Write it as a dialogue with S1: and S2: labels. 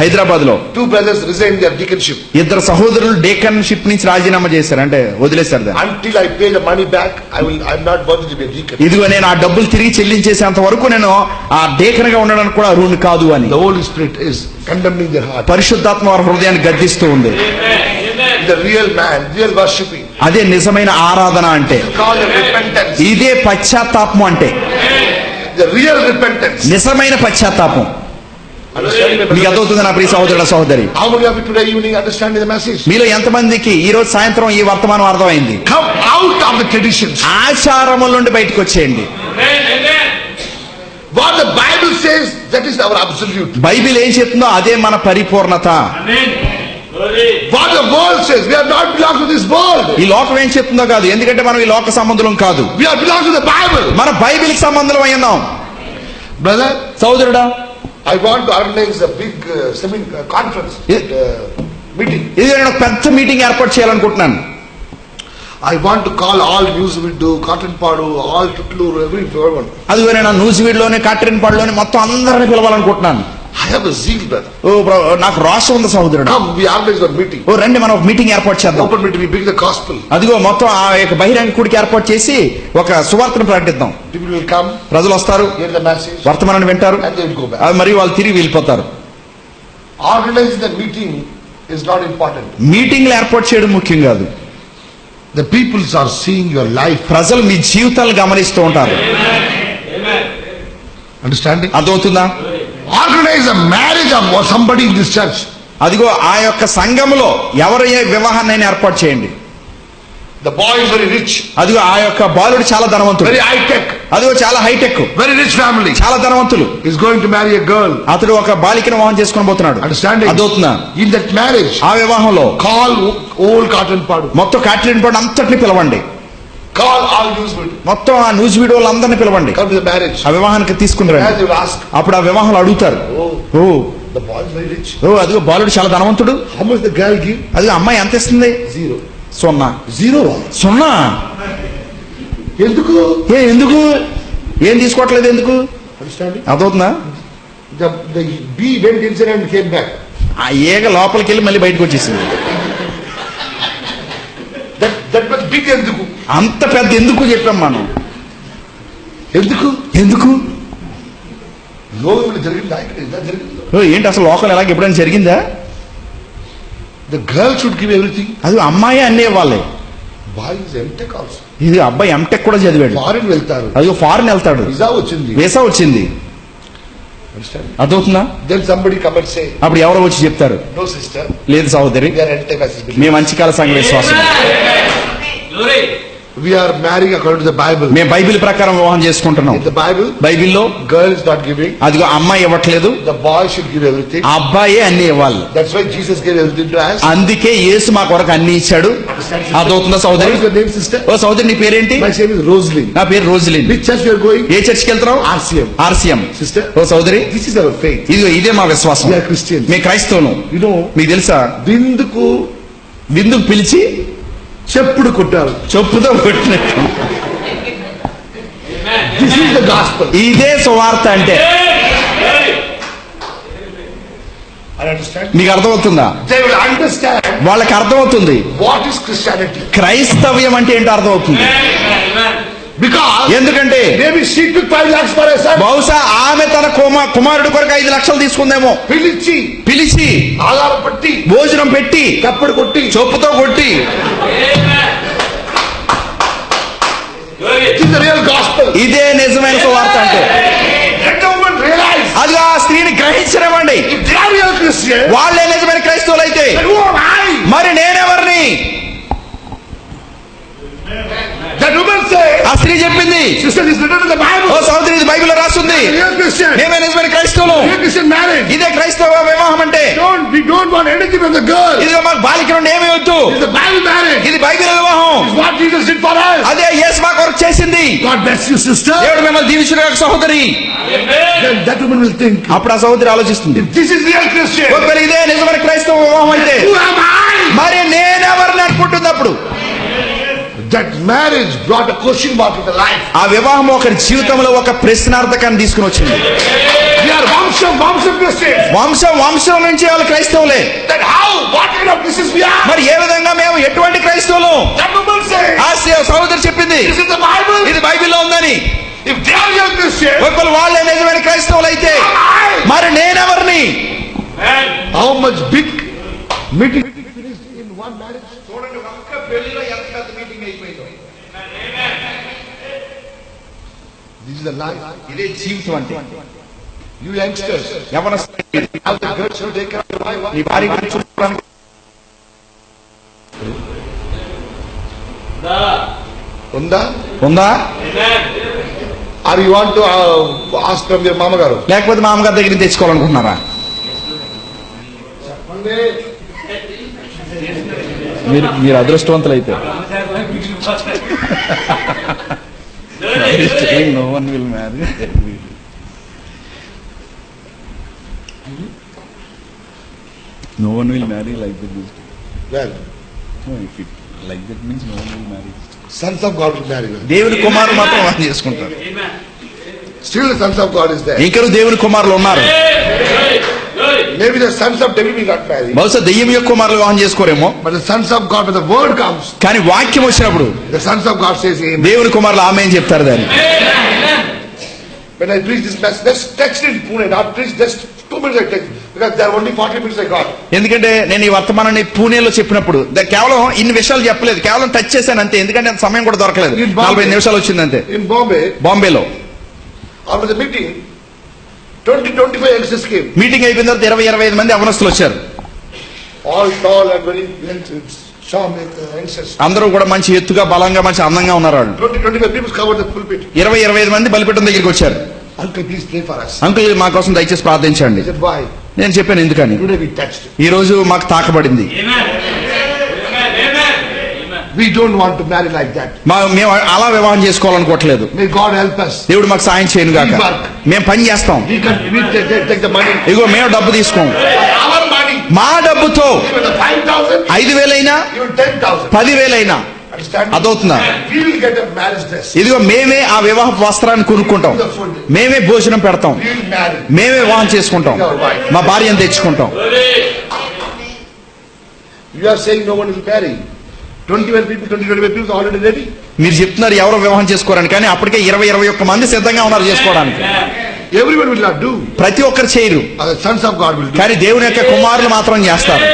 S1: హైదరాబాద్. లో
S2: two brothers resign their deaconship
S1: ఇద్దరు సహోదరులు డీకన్షిప్ నుంచి రాజీనామా చేశారు అంటే వదిలేశారు
S2: until I pay the money back I will I not bath deacon
S1: ఇదిగో నేను ఆ డబ్బులు తిరిగి చెల్లించేసేంత వరకు నేను ఆ డీకన్గా ఉండడానికి కూడా రూన్ కాదు అని.
S2: The holy spirit is condemning their heart
S1: పరిశుద్ధాత్మ వారి హృదయాన్ని గద్దిస్తూ ఉంది.
S2: The real man real worshipping
S1: అదే నిజమైన ఆరాధన అంటే. ఇదే పశ్చాత్తాపం అంటే.
S2: ద రియల్ రిపెంటెన్స్
S1: నిజమైన పశ్చాత్తాపం. మీకు? అర్థమవుతుంది నా ప్రియ సహోదరుల సహోదరి
S2: How many of you today evening understanding the message?
S1: మీలో ఎంతమందికి ఈ రోజు సాయంత్రం ఈ వర్తమానం అర్థమైంది
S2: Come out of the traditions.
S1: ఆచారముల నుండి బయటకు వచ్చేయండి
S2: What the Bible says, that is our absolute.
S1: Bible ఏం చెప్తుందో అదే మన పరిపూర్ణత
S2: What the world says, we are not belong to this world.
S1: ఈ లోకం ఏం చెప్తుందో కాదు ఎందుకంటే మనం ఈ లోక సంబంధులం కాదు
S2: We are belong to the Bible.
S1: మన బైబిల్కి సంబంధం అయి ఉన్నాం
S2: Brother,
S1: సోదరుడా
S2: I want to organise big
S1: seminar
S2: conference meeting
S1: ఇది నేను పెద్ద మీటింగ్ ఏర్పాటు చేయాలనుకుంటున్నాను.
S2: I want to call all news with cotton పాడు ఆల్ చుట్టూరు ఎవ్రీ
S1: అది నేను న్యూస్ విడ్లోనే కాటన్ పాడులోనే మొత్తం అందరిని పిలవాలనుకుంటున్నాను. ఓ నాకు రాష్ట్రం ఉంది ఓ రండి మనం ఒక మీటింగ్ ఏర్పాటు చేద్దాం. అదిగో మొత్తం ఆ యొక్క బహిరంగ కూడికి ఏర్పాటు చేసి ఒక సువార్తను ప్రకటిద్దాం. ప్రజలు వస్తారు వర్తమానం వింటారు మరియు వాళ్ళు తిరిగి వెళ్ళిపోతారు.
S2: Organise the meeting is not important
S1: meeting ఏర్పాటు చేయడం ముఖ్యం కాదు.
S2: The peoples are seeing your life
S1: ప్రజలు మీ జీవితాలు గమనిస్తూ ఉంటారు.
S2: అండర్స్టాండింగ్
S1: అర్థమవుతుందా?
S2: Organize a marriage of somebody in this church.
S1: అదిగో ఆ యొక్క సంఘములో ఎవరి వివాహాన్ని ఏర్పాటు చేయండి
S2: The boy is very rich,
S1: అదిగో ఆ యొక్క బాలుడు చాలా ధనవంతుడు
S2: very high tech,
S1: అదిగో చాలా హైటెక్
S2: very rich family.
S1: చాలా ధనవంతులు
S2: Is going to marry a girl.
S1: అతడు ఒక బాలికను వివాహం చేసుకొని పోతున్నాడు
S2: Understanding?
S1: అదవుతుందా
S2: In that marriage,
S1: ఆ వివాహంలో
S2: call old cotton padu.
S1: మొత్తం కాట్రిన్ పాడు అంతటిని పిలవండి మొత్తం ఆ న్యూస్
S2: వీడియోలు అందరినీ పిలవండి.
S1: ఆ వివాహానికి
S2: తీసుకుంటారు
S1: అప్పుడు ఆ వివాహంలో అడుగుతారు. అదిగో బాలుడు చాలా ధనవంతుడు. అది అమ్మాయి ఎంత ఇస్తుంది? సున్నా.
S2: జీరో
S1: సున్నా.
S2: ఎందుకు?
S1: ఏ ఎందుకు? ఏం తీసుకోవట్లేదు ఎందుకు? అర్థవుతుందా ఏగ లోపలికి వెళ్ళి మళ్ళీ బయటకు వచ్చేసింది.
S2: ఎందుకు?
S1: అంత పెద్ద ఎందుకు చెప్పాం మనం?
S2: ఎందుకు?
S1: ఎందుకు?
S2: లోకంలో జరిగిందా?
S1: ఏంటి అసలు లోకల్ ఎలాగ ఎప్పుడైనా జరిగిందా?
S2: The girl should give everything.
S1: అది అమ్మాయి అన్నీ ఇవ్వాలి
S2: also.
S1: ఇది అబ్బాయి ఎంటెక్ కూడా చదివాడు.
S2: ఫారిన్ వెళ్తారు.
S1: అది ఫారెన్ వెళ్తాడు.
S2: వీసా వచ్చింది.
S1: వీసా వచ్చింది? అర్థవుతుందా అప్పుడు ఎవరో వచ్చి చెప్తారు. లేదు సహోదరి మేము మంచికాల సంఘ విశ్వాసం.
S2: We are marrying according to the Bible.
S1: మేము బైబిల్ ప్రకారం వివాహం చేసుకుంటున్నాం
S2: the Bible,
S1: బైబిల్లో
S2: girl is not giving.
S1: అదిగో అమ్మాయి ఇవ్వట్లేదు
S2: The boy should give everything.
S1: ఆ అబ్బాయే అన్ని ఇవ్వాలి
S2: That's why Jesus gave everything to us.
S1: అందుకే యేసు మా కొరకు అన్ని ఇచ్చాడు
S2: is your name, sister?
S1: ఓ సహోదరి నీ పేరేంటి
S2: My name is Rosalind.
S1: నా పేరు Roselin
S2: Which church you are going?
S1: ఏ చర్చికి వెళ్తున్నావు
S2: RCM.
S1: ఆర్సీఎం
S2: Sister,
S1: ఓ సహోదరి
S2: this is our faith.
S1: ఇదిగో ఇదే మా విశ్వాసం
S2: We are Christians.
S1: మీ క్రైస్తవులు
S2: You know,
S1: మీకు తెలుసా
S2: బిందుకు
S1: విందుకు పిలిచి
S2: చెప్పుడు కొట్టారు.
S1: చెప్పుతో కొట్టినట్టు
S2: This is the gospel.
S1: ఇదే సువార్త అంటే
S2: I understand.
S1: మీకు అర్థమవుతుందా
S2: They will understand
S1: వాళ్ళకి అర్థమవుతుంది
S2: what is Christianity.
S1: క్రైస్తవ్యం అంటే ఏంటో అర్థమవుతుంది ఎందుకంటే
S2: lakhs.
S1: బహుశా ఆమె తన కుమ కుమారుడు కొరకు ఐదు లక్షలు తీసుకుందేమో
S2: పిలిచి
S1: పిలిచి
S2: ఆధారం పట్టి
S1: భోజనం పెట్టి
S2: తప్పుడు కొట్టి
S1: చొప్పుతో కొట్టి. ఇదే నిజమైన సువార్త అంటే అది ఆ స్త్రీని గ్రహించనివ్వండి వాళ్ళే నిజమైన క్రైస్తవులు అయితే? మరి నేనెవరిని
S2: That woman said,
S1: ఆ స్త్రీ చెప్పింది సౌదరి బైబిల్ రాస్తుంది. క్రైస్తవులు. ఇదే క్రైస్తవ వివాహం అంటే. బాలిక నుండి ఏమి వద్దు. ఇది బైబిల్ వివాహం. అదే ఎస్ మా కొరకు చేసింది. దేవుడు మిమ్మల్ని దీవించిన సహోదరి. అప్పుడు ఆ సహోదరి ఆలోచిస్తుంది. ఇదే నిజమైన క్రైస్తవ వివాహం
S2: అంటే marriage brought a question mark in the life.
S1: ఆ వివాహం ఒకరి జీవితంలో ఒక ప్రశ్నార్థకాన్ని తీసుకుని వచ్చింది
S2: We are Vamsham, Vamsham Christians.
S1: వంశం వంశం నుంచి వాళ్ళు క్రైస్తవులే
S2: That how, what kind of Christians we are?
S1: మరి ఏ విధంగా మేము ఎటువంటి క్రైస్తవులు సహోదరి చెప్పింది
S2: this is the Bible.
S1: ఇది బైబిల్లో ఉందని
S2: If they are real Christians,
S1: ఒకవేళ వాళ్ళే నిజమైన క్రైస్తవులు అయితే
S2: I,
S1: మరి నేనెవరిని
S2: how much big meeting finished in one marriage?
S1: చూడండి ఒక్క పెళ్ళిలో ఎంత పెద్ద మీటింగ్ అయిపోయిందో
S2: This is the life.
S1: ఇదే జీవితం అంటే
S2: You youngsters,
S1: యవన
S2: have the guts to take care of your wife.
S1: నీ భార్య గురించి చూసుకోవడానికి
S2: ఉందా?
S1: ఉందా?
S2: Are you want to ask from your మామగారు?
S1: లేకపోతే మా అమ్మగారి దగ్గర నుంచి తెచ్చుకోవాలనుకుంటున్నారా? మీరు మీరు అదృష్టవంతులు అయితే no one will marry
S3: No one will marry like that.
S2: Well
S3: No, if it like that means no one will marry.
S2: Sons of God will marry
S1: దేవుని కుమారులు మాత్రం వివాహం చేసుకుంటారు
S2: still sons of God is there
S1: ఇంకను దేవుని కుమారులు ఉన్నారు.
S2: Maybe the sons of devil will not marry
S1: బహుశా దెయ్యం యొక్క కుమారులు వివాహం చేసుకోరేమో.
S2: But the sons of God the word comes
S1: కానీ వాక్యం వచ్చినప్పుడు
S2: the sons of God says amen
S1: దేవుని కుమారులు ఆమె అని చెప్తారు దాన్ని.
S2: When i preach this message just text in pune not preach just 2 minutes i text because there are only 40 minutes i got.
S1: ఎందుకంటే నేను ఈ వర్తమానాన్ని పూణేలో చెప్పినప్పుడు దా- కేవలం ఇన్ని విషయాలు చెప్పలేదు కేవలం టచ్ చేశాను అంతే ఎందుకంటే సమయం కూడా దొరకలేదు. నలభై నిమిషాలు వచ్చింది అంతే.
S2: Bombay.
S1: బాంబేలో.
S2: After ట్వంటీ ట్వంటీ ఫైవ్ ఎక్సెస్
S1: మీటింగ్ అయిపోయిన తర్వాత ఇరవై ఇరవై మంది అవనస్తులు వచ్చారు.
S2: ఆల్ టాల్
S1: అందరూ కూడా మంచి ఎత్తుగా బలంగా మంచి అందంగా ఉన్నారు వాళ్ళు. ఇరవై ఇరవై ఐదు మంది బలిపీఠం దగ్గరికి వచ్చారు. అంకుల్ మా కోసం దయచేసి ప్రార్థించండి. నేను చెప్పాను ఎందుకని? ఈ రోజు మాకు తాకబడింది.
S2: We don't want to marry like that
S1: మా మేము అలా వివాహం చేసుకోవాలనుకోవట్లేదు
S2: may god help us
S1: దేవుడు మాకు సాయం చేయను గాక. మేము పని చేస్తాం ఇగో మేము డబ్బు తీసుకోం మా డబ్బుతో
S2: even the 5000
S1: ఐదు వేలైనా
S2: even 10000
S1: పదివేలైనా అదవుతుందా
S2: we will get a marriage dress
S1: ఇదిగో మేమే ఆ వివాహ వస్త్రాన్ని కొనుక్కుంటాం మేమే భోజనం పెడతాం మేమే వివాహం చేసుకుంటాం మా భార్యను తెచ్చుకుంటాం
S2: you are saying no one will marry 21 people 20 25 people are already ready.
S1: మీరు చెప్తున్నారు ఎవరు వివాహం చేసుకోరని కానీ అప్పటికే ఇరవై ఇరవై ఒక్క మంది సిద్ధంగా ఉన్నారు చేసుకోవడానికి.
S2: Do.
S1: ప్రతి ఒక్కరు చేయరు.
S2: Uh, god will do.
S1: కానీ దేవుని యొక్క కుమారులు మాత్రం చేస్తారు.